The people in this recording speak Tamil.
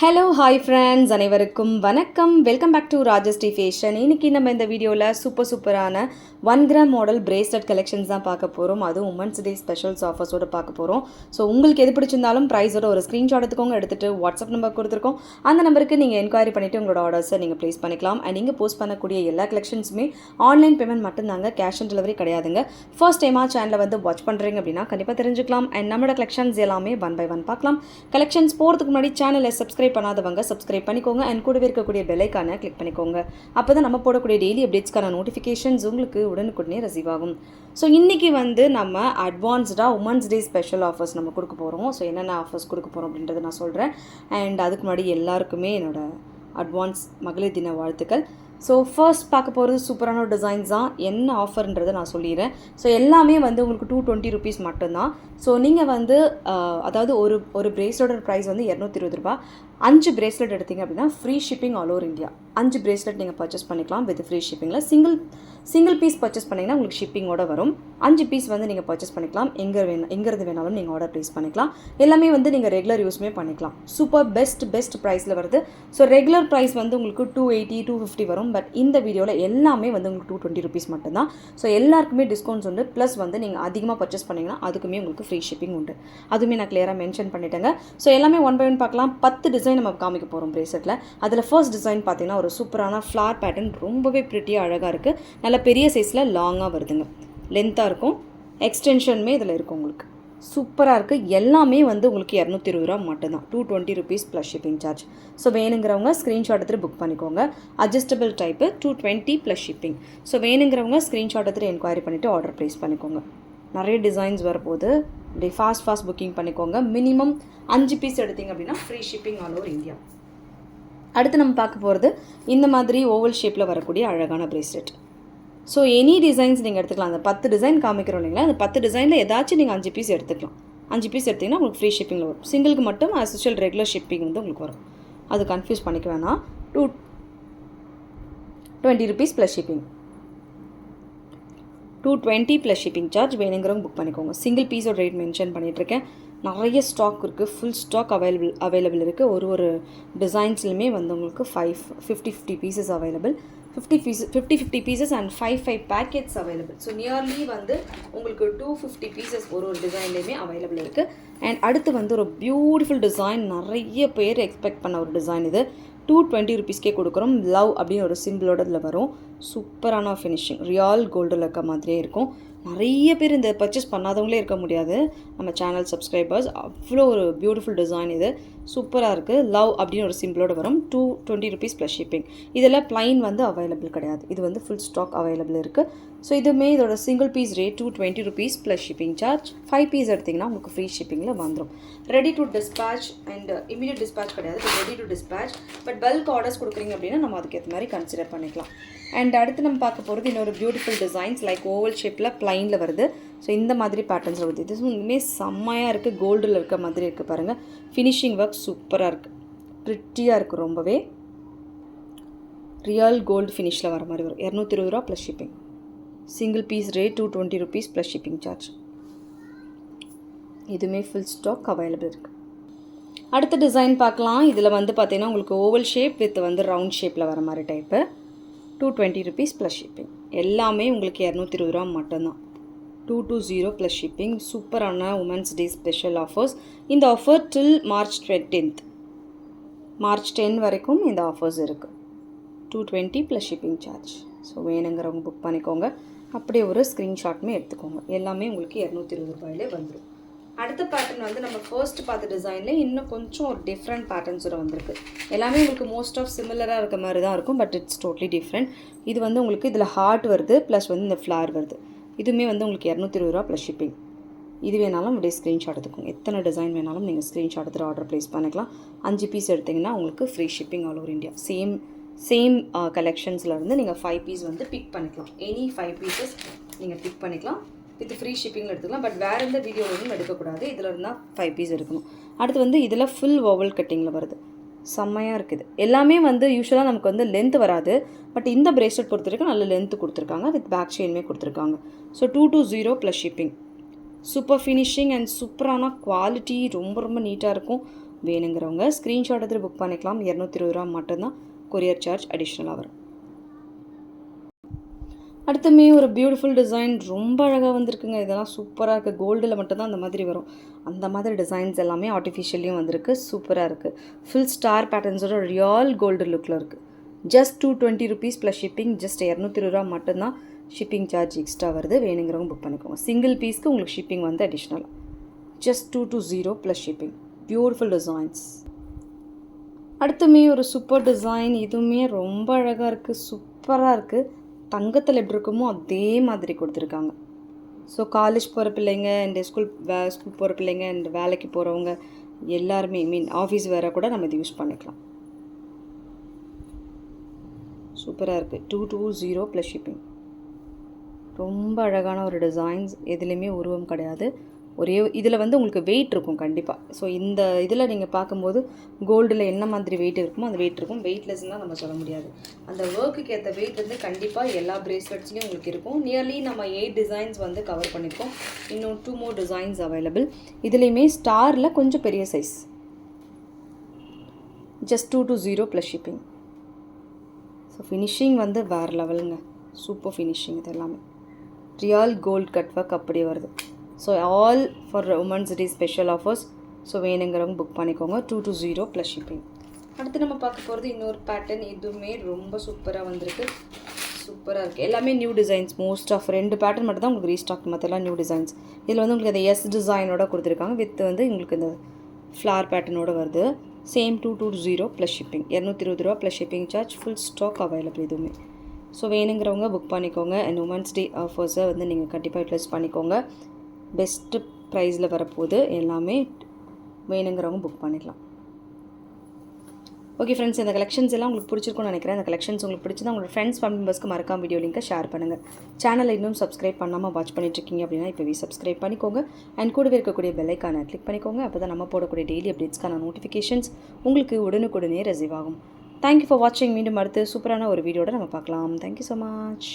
ஹலோ ஹாய் ஃப்ரெண்ட்ஸ் அனைவருக்கும் வணக்கம். Welcome back to Rajashree fashion இன்னைக்கு நம்ம இந்த வீடியோவில் சூப்பர் சூப்பரான one gram model bracelet collections தான் பார்க்க போகிறோம் அதுவும் உமன்ஸ் டே ஸ்பெஷல்ஸ் ஆஃபர்ஸோடு பார்க்க போகிறோம் ஸோ உங்களுக்கு எது பிடிச்சிருந்தாலும் ப்ரைஸோட ஒரு ஸ்க்ரீன்ஷாட் எடுத்துக்கோங்க. எடுத்துகிட்டு வாட்ஸ்அப் நம்பர் கொடுத்துருக்கோம். அந்த நம்பருக்கு நீங்கள் என்கொயரி பண்ணிவிட்டு உங்களோட ஆர்டர்ஸை நீங்கள் ப்ளேஸ் பண்ணிக்கலாம். அண்ட் நீங்கள் போஸ்ட் பண்ணக்கூடிய எல்லா கலெக்ஷன்ஸுமே ஆன்லைன் பேமெண்ட் மட்டும்தாங்க. கேஷ் ஆன் டெலிவரி கிடையாதுங்க. ஃபர்ஸ்ட் டைமாக சேனலை வந்து வாட்ச் பண்ணுறீங்க அப்படின்னா கண்டிப்பாக தெரிஞ்சுக்கலாம். அண்ட் நம்மளோட கலெக்ஷன்ஸ் எல்லாமே ஒன் பை ஒன் பார்க்கலாம். கலெக்ஷன்ஸ் போகிறதுக்கு முன்னாடி சேனலை சப்ஸ்கிரைப் பண்ணாதவங்க சப்ஸ்கிரைப் பண்ணிக்கோங்க. அண்ட் கூடவே இருக்கக்கூடிய பெல்லைக்கான கிளிக் பண்ணிக்கோங்க. அப்போ தான் நம்ம போடக்கூடிய டெய்லி அப்டேட்ஸ்க்கான நோட்டிஃபிகேஷன்ஸ் உங்களுக்கு உடனுக்குடனே ரிசீவ் ஆகும். ஸோ இன்றைக்கி வந்து நம்ம அட்வான்ஸ்டாக உமன்ஸ் டே ஸ்பெஷல் ஆஃபர்ஸ் நம்ம கொடுக்க போகிறோம் ஸோ என்னென்ன ஆஃபர்ஸ் கொடுக்க போகிறோம் அப்படின்றத நான் சொல்கிறேன் அண்ட் அதுக்கு முன்னாடி எல்லாருக்குமே என்னோட அட்வான்ஸ் மகளிர் தின வாழ்த்துக்கள். ஸோ ஃபர்ஸ்ட் பார்க்க போகிறது சூப்பரான ஒரு டிசைன்ஸ் தான் என்ன ஆஃபர்ன்றதை நான் சொல்லிடுறேன். ஸோ எல்லாமே வந்து உங்களுக்கு டூ டுவெண்ட்டி ருபீஸ் மட்டும்தான். ஸோ நீங்கள் வந்து அதாவது ஒரு ஒரு பிரேஸ்லெட்டோட ப்ரைஸ் வந்து இரநூத்தி இருபது ரூபா அஞ்சு பிரேஸ்லெட் எடுத்தீங்க அப்படின்னா free shipping all over India அஞ்சு பிரேஸ்லெட் நீங்கள் பர்ச்சேஸ் பண்ணிக்கலாம் வித் ஃப்ரீ ஷிப்பிங்கில் சிங்கிள் சிங்கிள் பீஸ் பர்ச்சேஸ் பண்ணிங்கன்னா உங்களுக்கு ஷிப்பிங்கோட வரும். அஞ்சு பீஸ் வந்து நீங்கள் பர்ச்சேஸ் பண்ணிக்கலாம். எங்கே வேணும் எங்கேருந்து வேணாலும் நீங்கள் ஆர்டர் ப்ளேஸ் பண்ணிக்கலாம். எல்லாமே வந்து நீங்கள் ரெகுலர் யூஸ்மே பண்ணிக்கலாம். சூப்பர் பெஸ்ட் பெஸ்ட் ப்ரைஸில் வருது. ஸோ ரெகுலர் ப்ரைஸ் வந்து உங்களுக்கு டூ எயிட்டி டூ ஃபிஃப்டி வரும். பட் இந்த வீடியோவில் எல்லாமே வந்து உங்களுக்கு டூ டுவெண்ட்டி ருபீஸ் மட்டும்தான். ஸோ எல்லாருக்குமே டிஸ்கவுண்ட்ஸ் உண்டு. ப்ளஸ் வந்து நீங்கள் அதிகமாக பர்ச்சேஸ் பண்ணிங்கன்னா அதுக்குமே உங்களுக்கு ஃப்ரீ ஷிப்பிங் உண்டு. அதுவுமே நான் கிளியராக மென்ஷன் பண்ணிட்டேங்க. ஸோ எல்லாமே ஒன் பை ஒன் பார்க்கலாம். பத்து டிசைன் நம்ம காமிக்க போகிறோம் ப்ரேஸ்லெட்டில் அதில் ஃபர்ஸ்ட் டிசைன் பார்த்தீங்கன்னா ஒரு சூப்பரான ஃப்ளார் பேட்டர்ன் ரொம்பவே ப்ரிட்டியாக அழகாக இருக்குது நல்ல பெரிய சைஸில் லாங்காக வருதுங்க. லென்த்தாக இருக்கும். எக்ஸ்டென்ஷனுமே இதில் இருக்கும் உங்களுக்கு. சூப்பராக இருக்குது எல்லாமே வந்து உங்களுக்கு இரநூத்தி இருபது ரூபா மட்டும்தான். Two twenty rupees plus shipping charge so வேணுங்கிறவங்க ஸ்க்ரீன்ஷாட் எடுத்துகிட்டு புக் பண்ணிக்கோங்க. Adjustable type two twenty plus shipping so வேணுங்கிறவங்க ஸ்க்ரீன்ஷாட் எடுத்துகிட்டு என்கொயரி பண்ணிவிட்டு ஆர்டர் ப்ளேஸ் பண்ணிக்கோங்க. நிறைய டிசைன்ஸ் வரப்போகுது. அப்படியே ஃபாஸ்ட் ஃபாஸ்ட் புக்கிங் பண்ணிக்கோங்க. மினிமம் அஞ்சு பீஸ் எடுத்தீங்க அப்படின்னா free shipping all over India அடுத்து நம்ம பார்க்க போகிறது இந்த மாதிரி ஓவல் ஷேப்பில் வரக்கூடிய அழகான பிரேஸ்லெட் ஸோ எனி டிசைன்ஸ் நீங்கள் எடுத்துக்கலாம். அந்த பத்து டிசைன் காமிக்கிறோம் இல்லைங்களா? அந்த பத்து டிசைனில் ஏதாச்சும் நீங்கள் அஞ்சு பீஸ் எடுத்துக்கலாம். அஞ்சு பீஸ் எடுத்திங்கன்னா உங்களுக்கு ஃப்ரீ ஷிப்பிங்கில் வரும். சிங்கிளுக்கு மட்டும் அசிஷியல் ரெகுலர் ஷிப்பிங் வந்து உங்களுக்கு வரும். அது கன்ஃபியூஸ் பண்ணிக்க வேணாம். Two twenty rupees plus shipping two twenty plus shipping charge வேணுங்கிறவங்க புக் பண்ணிக்கோங்க. சிங்கிள் பீஸோட ரேட் மென்ஷன் பண்ணிகிட்ருக்கேன் நிறைய ஸ்டாக் இருக்குது ஃபுல் ஸ்டாக் அவைலபிள் அவைலபிள் இருக்குது ஒரு ஒரு டிசைன்ஸ்லையுமே வந்து உங்களுக்கு five fifty fifty pieces available fifty piece fifty fifty pieces and five five packets available so nearly வந்து உங்களுக்கு டூ ஃபிஃப்டி பீசஸ் ஒரு ஒரு டிசைன்லேயுமே அவைலபிள் இருக்குது அண்ட் அடுத்து வந்து ஒரு பியூட்டிஃபுல் டிசைன் நிறைய பேர் எக்ஸ்பெக்ட் பண்ண ஒரு டிசைன் இது. டூ டுவெண்ட்டி ருபீஸ்க்கே கொடுக்குறோம். லவ் அப்படின்னு ஒரு சிம்பிளோட இதில் வரும். சூப்பரான ஃபினிஷிங் ரியால் கோல்டில் இருக்க மாதிரியே இருக்கும். நிறைய பேர் இந்த பர்ச்சேஸ் பண்ணாதவங்களே இருக்க முடியாது. நம்ம சேனல் சப்ஸ்கிரைபர்ஸ் அவ்வளோ ஒரு பியூட்டிஃபுல் டிசைன் இது. சூப்பராக இருக்குது லவ் அப்படின்னு ஒரு சிம்பிளோட வரும். Two twenty rupees plus shipping இதில் ப்ளைன் வந்து அவைலபிள் கிடையாது. இது வந்து ஃபுல் ஸ்டாக் அவைலபிள் இருக்குது ஸோ இதுவுமே இதோட single piece rate two twenty rupees plus shipping charge five piece எடுத்திங்கன்னா உங்களுக்கு ஃப்ரீ ஷிப்பிங்கில் வந்துடும் ready to dispatch and immediate dispatch கிடையாது. But ready to dispatch but bulk orders கொடுக்குறீங்க அப்படின்னா நம்ம அதுக்கேற்ற மாதிரி கன்சிடர் பண்ணிக்கலாம். அண்ட் அடுத்து நம்ம பார்க்க போகிறது இன்னொரு பியூட்டிஃபுல் டிசைன்ஸ் லைக் ஓவல் ஷேப்பில் ப்ளைனில் வருது. ஸோ இந்த மாதிரி பேட்டர்ன்ஸில் வருது இது. இன்னுமே செம்மையாக இருக்குது கோல்டில் இருக்க மாதிரி இருக்குது பாருங்கள் ஃபினிஷிங் ஒர்க் சூப்பராக இருக்குது ப்ரிட்டியாக இருக்குது ரொம்பவே. ரியல் கோல்டு ஃபினிஷில் வர மாதிரி வரும். இரநூத்தி இருபது ரூபா plus shipping single piece rate two twenty rupees plus shipping charge இதுவுமே ஃபுல் ஸ்டாக் அவைலபிள் இருக்குது அடுத்த டிசைன் பார்க்கலாம். இதில் வந்து பார்த்தீங்கன்னா உங்களுக்கு ஓவல் ஷேப் வித் வந்து ரவுண்ட் ஷேப்பில் வர மாதிரி type two twenty rupees plus shipping எல்லாமே உங்களுக்கு இரநூத்தி இருபது ரூபா மட்டும்தான். Two two zero plus shipping சூப்பரான உமன்ஸ் டே ஸ்பெஷல் ஆஃபர்ஸ் இந்த offer till March tenth March ten வரைக்கும் இந்த ஆஃபர்ஸ் இருக்குது two twenty plus shipping charge so வேணுங்கிறவங்க புக் பண்ணிக்கோங்க. அப்படியே ஒரு ஸ்க்ரீன்ஷாட்டுமே எடுத்துக்கோங்க. எல்லாமே உங்களுக்கு இரநூத்தி இருபது ரூபாயிலே வந்துடும் அடுத்த பேட்டர்ன் வந்து நம்ம ஃபர்ஸ்ட் பார்த்த டிசைனில் இன்னும் கொஞ்சம் ஒரு டிஃப்ரெண்ட் பேட்டர்ன்ஸோட வந்திருக்கு. எல்லாமே உங்களுக்கு மோஸ்ட் ஆஃப் சிமிலராக இருக்க மாதிரி தான் இருக்கும் பட் இட்ஸ் டோட்லி டிஃப்ரெண்ட் இது வந்து உங்களுக்கு இதில் ஹார்ட் வருது ப்ளஸ் வந்து இந்த ஃப்ளார் வருது. இதுவுமே வந்து உங்களுக்கு இரநூத்தி இருபது ரூபா ப்ளஸ் ஷிப்பிங் இது வேணாலும் அப்படியே ஸ்க்ரீன்ஷாட் எடுத்துக்கோங்க. எத்தனை டிசைன் வேணாலும் நீங்கள் ஸ்க்ரீன்ஷாட் எடுத்துகிட்டு ஆர்டர் ப்ளேஸ் பண்ணிக்கலாம். அஞ்சு பீஸ் எடுத்திங்கன்னா உங்களுக்கு free shipping all over India same same கலெக்ஷன்ஸ்லேருந்து நீங்கள் ஃபைவ் பீஸ் வந்து பிக் பண்ணிக்கலாம். எனி ஃபைவ் பீசஸ் நீங்கள் பிக் பண்ணிக்கலாம். வித் ஃப்ரீ ஷிப்பிங்கில் எடுத்துக்கலாம். பட் வேறு எந்த வீடியோவிலும் எடுக்கக்கூடாது. இதில் இருந்தால் ஃபைவ் பீஸ் எடுக்கணும். அடுத்து வந்து இதில் ஃபுல் ஓவல் கட்டிங்கில் வருது. செம்மையாக இருக்குது. எல்லாமே வந்து யூஸ்வலாக நமக்கு வந்து லென்த் வராது. பட் இந்த பிரேஸ்லெட் பொறுத்த வரைக்கும் நல்ல லென்த் கொடுத்துருக்காங்க. வித் பேக் செயினுமே கொடுத்துருக்காங்க. So two two zero plus shipping super finishing and சூப்பரான குவாலிட்டி ரொம்ப ரொம்ப நீட்டாக இருக்கும். வேணுங்கிறவங்க ஸ்க்ரீன்ஷாட் எடுத்து புக் பண்ணிக்கலாம். இரநூத்தி இருபது ரூபா மட்டும்தான். கொரியர் சார்ஜ் அடிஷ்னலாக வரும். அடுத்தமே ஒரு பியூட்டிஃபுல் டிசைன் ரொம்ப அழகாக வந்திருக்குங்க. இதெல்லாம் சூப்பராக இருக்குது கோல்டில் மட்டும்தான் அந்த மாதிரி வரும். அந்த மாதிரி டிசைன்ஸ் எல்லாமே ஆர்டிஃபிஷியல்லையும் வந்திருக்கு. சூப்பராக இருக்குது ஃபுல் ஸ்டார் பேட்டர்ன்ஸோட ரியல் கோல்டு லுக்கில் இருக்குது just two twenty rupees plus shipping just இரநூத்தி ரூபா மட்டும்தான் ஷிப்பிங் சார்ஜ் எக்ஸ்ட்ரா வருது. வேணுங்கிறவங்க புக் பண்ணிக்கோங்க. சிங்கிள் பீஸ்க்கு உங்களுக்கு ஷிப்பிங் வந்து அடிஷ்னலாக just two two zero plus shipping beautiful designs அடுத்துமே ஒரு சூப்பர் டிசைன் இதுவுமே ரொம்ப அழகாக இருக்குது சூப்பராக இருக்குது தங்கத்தில் எப்படி இருக்குமோ அதே மாதிரி கொடுத்துருக்காங்க. ஸோ காலேஜ் போகிற பிள்ளைங்க இந்த ஸ்கூல் வே ஸ்கூல் போகிற பிள்ளைங்க இந்த வேலைக்கு போகிறவங்க எல்லாருமே மீன் ஆஃபீஸ் வேறு கூட நம்ம இது யூஸ் பண்ணிக்கலாம். சூப்பராக இருக்குது two two zero plus shipping ரொம்ப அழகான ஒரு டிசைன்ஸ் எதுலேயுமே உருவம் கிடையாது. ஒரே இதில் வந்து உங்களுக்கு வெயிட் இருக்கும் கண்டிப்பாக ஸோ இந்த இதில் நீங்கள் பார்க்கும்போது கோல்டில் என்ன மாதிரி வெயிட் இருக்குமோ அந்த வெயிட் இருக்கும். வெயிட்லெஸ்னால் நம்ம சொல்ல முடியாது. அந்த ஒர்க்குக்கு ஏற்ற வெயிட் வந்து கண்டிப்பாக எல்லா பிரேஸ்லெட்ஸ்லேயும் உங்களுக்கு இருக்கும். நியர்லி நம்ம எயிட் டிசைன்ஸ் வந்து கவர் பண்ணியிருக்கோம் இன்னும் டூ மோர் டிசைன்ஸ் அவைலபிள் இதுலேயுமே ஸ்டாரில் கொஞ்சம் பெரிய size just two two zero plus shipping so finishing வந்து வேறு லெவலுங்க சூப்பர் ஃபினிஷிங் இது எல்லாமே. ரியல் கோல்ட் கட் ஒர்க் அப்படியே வருது. So all for women's day special offers so வேணுங்கிறவங்க புக் பண்ணிக்கோங்க. Two two zero plus shipping அடுத்து நம்ம பார்க்க போகிறது இன்னொரு பேட்டர்ன் இதுவுமே ரொம்ப சூப்பராக வந்திருக்கு. சூப்பராக இருக்குது எல்லாமே நியூ டிசைன்ஸ் மோஸ்ட் ஆஃப் ரெண்டு பேட்டர்ன் மட்டும் தான் உங்களுக்கு ரீஸ்டாக் மற்றெல்லாம் நியூ டிசைன்ஸ் இதில் வந்து உங்களுக்கு அந்த எஸ் டிசைனோட கொடுத்துருக்காங்க. வித் வந்து உங்களுக்கு இந்த ஃப்ளார் பேட்டர்னோட வருது. Same two two zero plus shipping இரநூத்தி இருபது ரூபா plus shipping charge full stock available இதுவுமே ஸோ வேணுங்கிறவங்க புக் பண்ணிக்கோங்க. அண்ட் உமன்ஸ் டே ஆஃபர்ஸை வந்து நீங்கள் கண்டிப்பாக யூட்டிலைஸ் பண்ணிக்கோங்க. பெஸ்ட்டு ப்ரைஸில் வரப்போகுது. எல்லாமே வேணுங்கிறவங்க புக் பண்ணிக்கலாம் ஓகே ஃப்ரெண்ட்ஸ் இந்த கலெக்ஷன்ஸ் எல்லாம் உங்களுக்கு பிடிச்சிருக்கும்னு நினைக்கிறேன். இந்த கலெக்ஷன்ஸ் உங்களுக்கு பிடிச்சிருந்தா உங்களோட ஃப்ரெண்ட்ஸ் ஃபேமிலி மெம்பர்ஸ்க்கு மறக்காம வீடியோ லிங்கை ஷேர் பண்ணுங்கள் சேனலை இன்னும் சப்ஸ்கிரைப் பண்ணாமல் வாட்ச் பண்ணிட்டு இருக்கீங்க அப்படின்னா இப்போவே சப்ஸ்கிரைப் பண்ணிக்கோங்க. அண்ட் கூடவே இருக்கக்கூடிய பெல்லைக்கான கிளிக் பண்ணிக்கோங்க. அப்போ தான் நம்ம போடக்கூடிய டெய்லி அப்டேட்ஸ்க்கான நோட்டிஃபிகேஷன்ஸ் உங்களுக்கு உடனுக்குடனே ரிசீவ் ஆகும். தேங்க்யூ ஃபார் வாட்சிங் மீண்டும் அடுத்து சூப்பரான ஒரு வீடியோட நம்ம பார்க்கலாம். Thank you so much